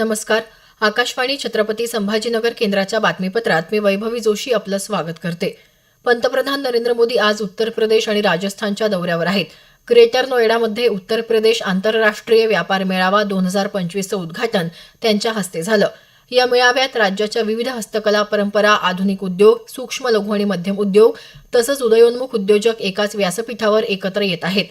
नमस्कार. आकाशवाणी छत्रपती संभाजीनगर केंद्राच्या बातमीपत्रात मी वैभवी जोशी आपलं स्वागत करते. पंतप्रधान नरेंद्र मोदी आज उत्तर प्रदेश आणि राजस्थानच्या दौऱ्यावर आहेत. ग्रेटर नोएडामध्ये उत्तर प्रदेश आंतरराष्ट्रीय व्यापार मेळावा दोन हजार पंचवीसचं उद्घाटन त्यांच्या हस्ते झालं. या मेळाव्यात राज्याच्या विविध हस्तकला परंपरा आधुनिक उद्योग सूक्ष्म लघु आणि मध्यम उद्योग तसंच उदयोन्मुख उद्योजक एकाच व्यासपीठावर एकत्र येत आहेत.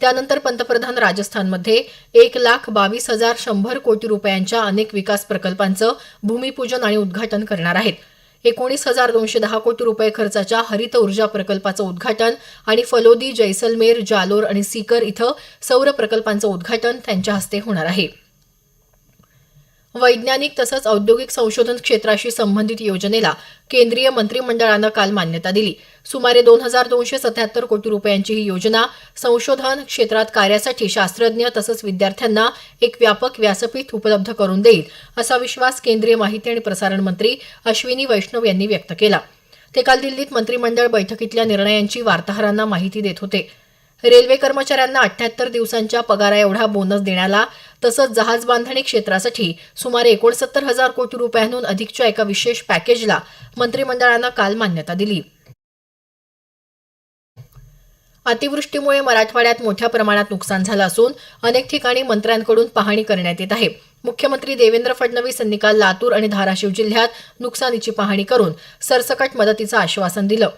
त्यानंतर पंतप्रधान राजस्थानमध्ये एक लाख बावीस हजार शंभर कोटी रुपयांच्या अनेक विकास प्रकल्पांचं भूमिपूजन आणि उद्घाटन करणार आहेत. एकोणीस हजार दोनशे दहा कोटी रुपये खर्चाच्या हरित ऊर्जा प्रकल्पाचं उद्घाटन आणि फलोदी जैसलमेर जालोर आणि सीकर इथं सौर प्रकल्पांचं उद्घाटन त्यांच्या हस्ते होणार आहे. वैज्ञानिक तसंच औद्योगिक संशोधन क्षेत्राशी संबंधित योजनेला केंद्रीय मंत्रिमंडळानं काल मान्यता दिली. सुमारे दोन हजार दोनशे सत्याहत्तर कोटी रुपयांची ही योजना संशोधन क्षेत्रात कार्यासाठी शास्त्रज्ञ तसंच विद्यार्थ्यांना एक व्यापक व्यासपीठ उपलब्ध करून देईल असा विश्वास केंद्रीय माहिती आणि प्रसारण मंत्री अश्विनी वैष्णव यांनी व्यक्त केला. ते काल दिल्लीत मंत्रिमंडळ बैठकीतल्या निर्णयांची वार्ताहरांना माहिती देत होते. रेल्वे कर्मचाऱ्यांना अठ्याहत्तर दिवसांच्या पगारा एवढा बोनस देण्याला तसंच जहाज बांधणी क्षेत्रासाठी सुमारे एकोणसत्तर हजार कोटी रुपयांहून अधिकच्या एका विशेष पॅकेजला मंत्रिमंडळानं काल मान्यता दिली. अतिवृष्टीमुळे मराठवाड्यात मोठ्या प्रमाणात नुकसान झालं असून अनेक ठिकाणी मंत्र्यांकडून पाहणी करण्यात येत आहे. मुख्यमंत्री देवेंद्र फडणवीस यांनी काल लातूर आणि धाराशिव जिल्ह्यात नुकसानीची पाहणी करून सरसकट मदतीचं आश्वासन दिलं.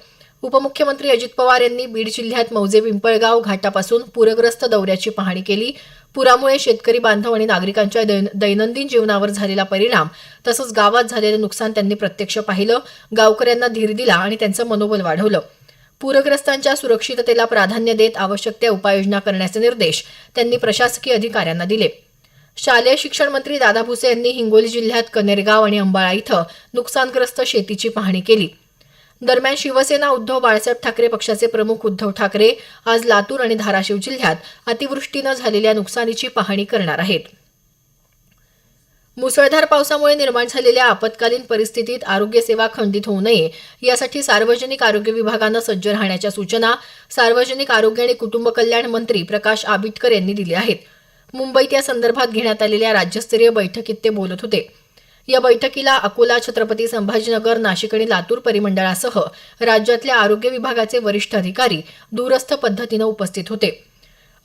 उपमुख्यमंत्री अजित पवार यांनी बीड जिल्ह्यात मौजे पिंपळगाव घाटापासून पूरग्रस्त दौऱ्याची पाहणी केली. पुरामुळे शेतकरी बांधव आणि नागरिकांच्या दैनंदिन जीवनावर झालेला परिणाम तसंच गावात झालेलं नुकसान त्यांनी प्रत्यक्ष पाहिलं गावकऱ्यांना धीर दिला आणि त्यांचं मनोबल वाढवलं. पूरग्रस्तांच्या सुरक्षिततेला प्राधान्य देत आवश्यक त्या उपाययोजना करण्याचे निर्देश त्यांनी प्रशासकीय अधिकाऱ्यांना दिले. शालेय शिक्षण मंत्री दादा भुसे यांनी हिंगोली जिल्ह्यात कनेरगाव आणि अंबाळा इथं नुकसानग्रस्त शेतीची पाहणी केली. दरम्यान शिवसेना उद्धव बाळासाहेब ठाकरे पक्षाचे प्रमुख उद्धव ठाकरे आज लातूर आणि धाराशिव जिल्ह्यात अतिवृष्टीनं झालेल्या नुकसानीची पाहणी करणार आहेत. मुसळधार पावसामुळे निर्माण झालेल्या आपत्कालीन परिस्थितीत आरोग्य सेवा खंडित होऊ नये यासाठी सार्वजनिक आरोग्य विभागानं सज्ज राहण्याच्या सूचना सार्वजनिक आरोग्य आणि कुटुंब कल्याण मंत्री प्रकाश आबिटकर यांनी दिल्या आहेत. मुंबईत या संदर्भात घेण्यात आलेल्या राज्यस्तरीय बैठकीत ते बोलत होते. या बैठकीला अकोला छत्रपती संभाजीनगर नाशिक आणि लातूर परिमंडळासह राज्यातल्या आरोग्य विभागाचे वरिष्ठ अधिकारी दूरस्थ पद्धतीनं उपस्थित होते.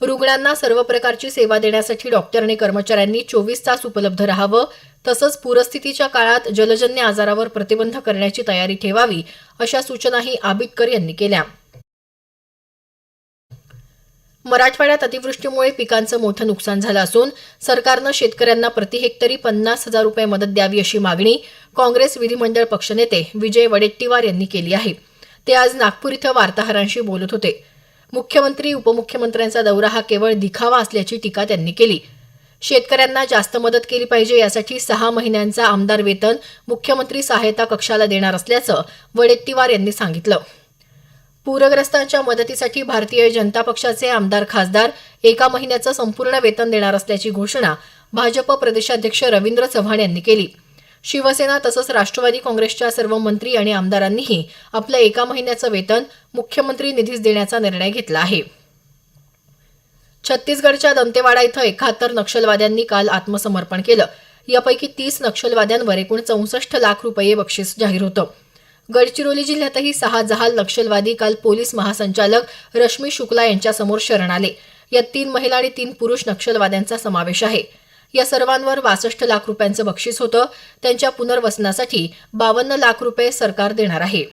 रुग्णांना सर्व प्रकारची सेवा देण्यासाठी डॉक्टर आणि कर्मचाऱ्यांनी चोवीस तास उपलब्ध राहावं तसंच पूरस्थितीच्या काळात जलजन्य आजारावर प्रतिबंध करण्याची तयारी ठेवावी अशा सूचनाही आबिटकर यांनी केल्या. मराठवाड्यात अतिवृष्टीमुळे पिकांचं मोठं नुकसान झालं असून सरकारनं शेतकऱ्यांना प्रति हेक्टरी पन्नास हजार रुपये मदत द्यावी अशी मागणी काँग्रेस विधिमंडळ पक्षनेते विजय वडेट्टीवार यांनी केली आहे. ते आज नागपूर इथं वार्ताहरांशी बोलत होते. मुख्यमंत्री उपमुख्यमंत्र्यांचा दौरा हा केवळ दिखावा असल्याची टीका त्यांनी केली. शेतकऱ्यांना जास्त मदत केली पाहिजे यासाठी सहा महिन्यांचा आमदार वेतन मुख्यमंत्री सहायता कक्षाला देणार असल्याचं वडेट्टीवार यांनी सांगितलं. पूरग्रस्तांच्या मदतीसाठी भारतीय जनता पक्षाचे आमदार खासदार एका महिन्याचं संपूर्ण वेतन देणार असल्याची घोषणा भाजप प्रदेशाध्यक्ष रवींद्र चव्हाण यांनी केली. शिवसेना तसंच राष्ट्रवादी काँग्रेसच्या सर्व मंत्री आणि आमदारांनीही आपलं एका महिन्याचं वेतन मुख्यमंत्री निधीस देण्याचा निर्णय घेतला आहे. छत्तीसगडच्या दंतेवाडा इथं एकाहत्तर नक्षलवाद्यांनी काल आत्मसमर्पण केलं. यापैकी तीस नक्षलवाद्यांवर एकूण चौसष्ट लाख रुपये बक्षीस जाहीर होतं. गडचिरोली जिल्ह्यातही सहा जहाल नक्षलवादी काल पोलीस महासंचालक रश्मी शुक्ला यांच्यासमोर शरण आले. यात तीन महिला आणि तीन पुरुष नक्षलवाद्यांचा समावेश आहे. या सर्वांवर बासष्ट लाख रुपयांचं बक्षीस होतं. त्यांच्या पुनर्वसनासाठी बावन्न लाख रुपये सरकार देणार आहे.